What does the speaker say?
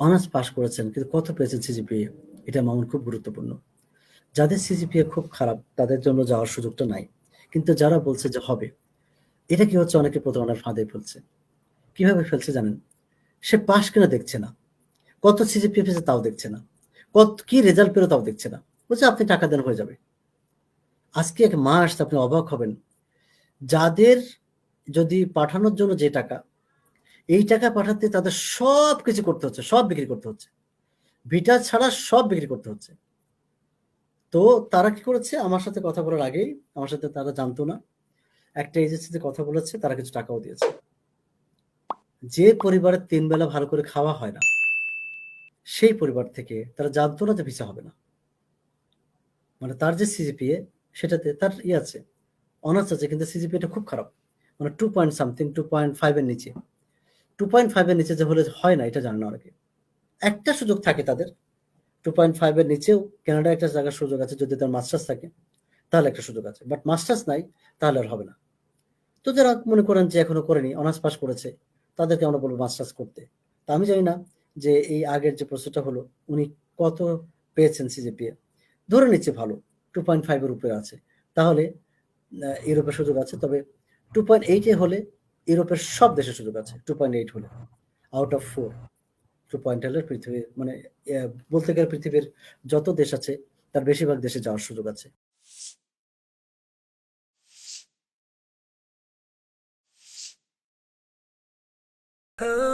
Honours pass করেছেন, কিন্তু কত পেয়েছেন সিজিপিএ এটা মামুন খুব গুরুত্বপূর্ণ। যাদের সিজিপিএ খুব খারাপ, তাদের জন্য যাওয়ার সুযোগটা নাই। কিন্তু যারা বলছে যে হবে, এটা কি হচ্ছে? অনেকে প্রতারণার ফাঁদে ফেলছে। কীভাবে ফেলছে জানেন? সে পাশ কিনা দেখছে না। কত সিজিপিএ পেয়েছে তাও দেখছে না। কত, কি রেজাল্ট পেল তাও দেখছে না। বলছে, আপনি টাকা দেন, হয়ে যাবে। আজকে এক মাস আপনি অবাক হবেন। যাদের যদি পাঠানোর জন্য যে টাকা এই টাকা পাঠাতে তাদের সব কিছু করতে হচ্ছে, সব বিক্রি করতে হচ্ছে। ভিটা ছাড়া সব বিক্রি করতে হচ্ছে। তো তারা কি করেছে? আমার সাথে কথা বলার আগেই, আমার সাথে তারা জানতো না। একটা এজেন্সিতে কথা বলেছে, তারা কিছু টাকাও দিয়েছে। যে পরিবারের তিন বেলা ভালো করে খাওয়া হয় না, সেই পরিবার থেকে তারা জানতো না যে ভিসা হবে না। মানে তার যে সিজিপিএ সেটাতে তার ই আছে অনার্স আছে, কিন্তু সিজিপিএটা খুব খারাপ। মানে two point something two point ফাইভের নিচে। টু পয়েন্ট ফাইভের নিচে যে হলে হয় না, এটা জানে না অনেকে। একটা সুযোগ থাকে তাদের টু পয়েন্ট ফাইভের নিচেও কানাডা একটা জায়গার সুযোগ আছে, যদি তার মাস্টার্স থাকে, তাহলে একটা সুযোগ আছে। বাট মাস্টার্স নাই, তাহলে আর হবে না। তো যারা মনে করেন যে এখনও করেনি, অনার্স পাস করেছে, তাদেরকে আমরা বলব মাস্টার্স করতে। তা আমি জানি না যে এই আগের যে প্রশ্নটা হলো, উনি কত পেয়েছেন সিজিপিএ ধরে নিচ্ছে ভালো টু পয়েন্ট ফাইভের উপরে আছে। তাহলে ইউরোপের সুযোগ আছে। তবে টু পয়েন্ট এইটে হলে ইউরোপের সব দেশের সুযোগ আছে টু পয়েন্ট এইট হলে out of four two point হলে পৃথিবী মানে বলতে গেলে পৃথিবীর যত দেশ আছে, তার বেশিরভাগ দেশে যাওয়ার সুযোগ আছে। Oh